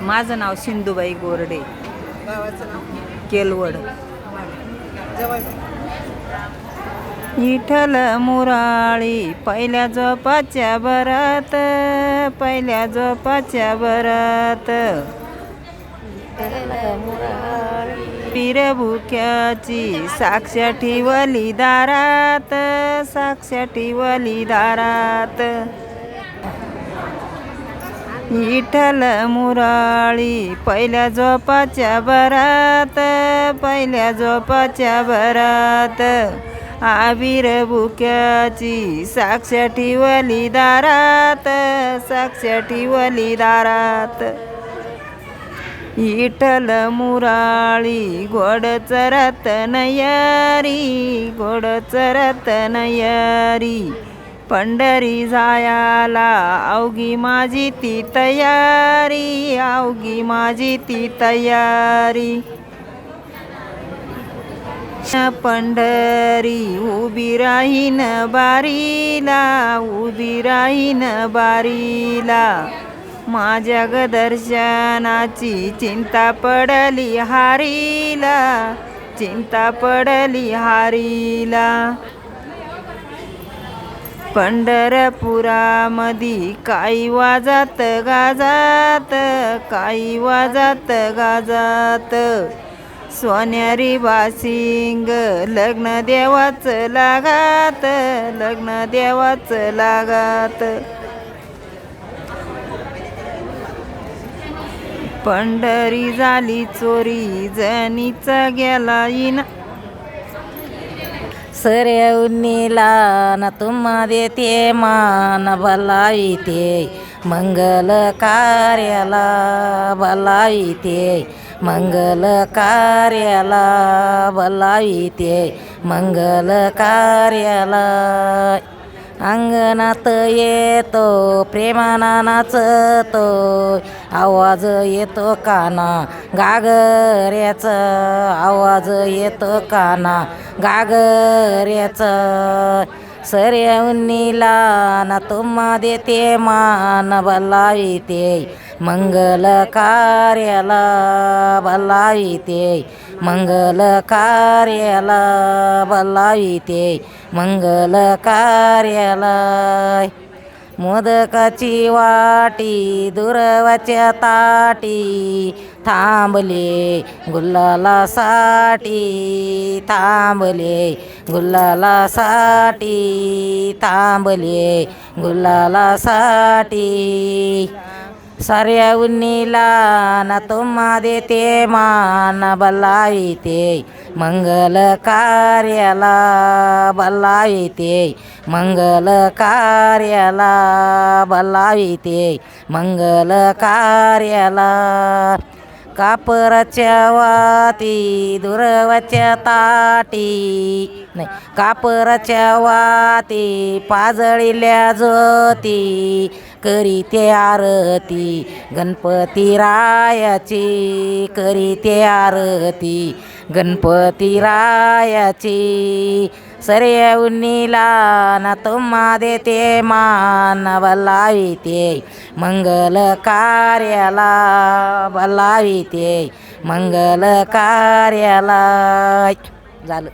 माझं नाव सिंधुबाई गोरडे. केलवड. विठ्ठल मुराळी पहिल्या झोपाच्या बरात पहिल्या झोपाच्या बरात. पिरभुक्याची साक्ष ठिवली दारात साक्ष ठिवली दारात. विठ्ठल मुराळी पहिल्या झोपाच्या बरात पहिल्या झोपाच्या बरात आविर बुक्याची साक्ष ठिवली दारात साक्ष ठिवली दारात. विठ्ठल मुराळी गोड चरत नयारी गोड चरत नयारी. पंढरी जायाला अवघी माझी ती तयारी अवघी माझी ती तयारी. पंढरी उभी राहीन बारीला उभी राहीन बारीला. माझ्या ग चिंता पडली हारीला चिंता पडली हारीला. पंढरपुरामधी काही वाजात गाजात काही वाजात गाजात. सोन्यारी बासिंग लग्न देवाचं लागात लग्न देवाचं लागात. पंढरी झाली चोरी जनीचा गेला इना सरेउन्नीला न तुम्हा देते मान बलाविते मंगल कार्याला बलाविते मंगल कार्याला बलाविते मंगल कार्याला अंगणात येतो प्रेमाना नाचतो. आवाज येतो काना गागऱ्याचा आवाज येतो काना गागऱ्याचा. सर्या उन्नीला ना तुम्हा देते मान बलाविते मंगल कार्याला बलाविते मंगल कार्याला बलाविते मंगल कार्याला मोदकाची वाटी दुरवाच्या ताटी थांबले गुल्लाला साठी थांबले गुल्लाला साठी थांबले गुल्लाला साठी साऱ्या उन्नीला ना तुम्हा देते मान बलाविते मंगल कार्याला बलाविते मंगल कार्याला बलाविते मंगल कार्याला कापराच्या वाती दुरवाच्या ताटी. नाही कापराच्या वाती पाजळिल्या ज्योती. करीते आरती गणपती रायाची. करीते आरती गणपती रायाची. सर्या उन्नीला ना तुम्हा देते मान बलाविते मंगल कार्याला बलाविते मंगल कार्याला झालं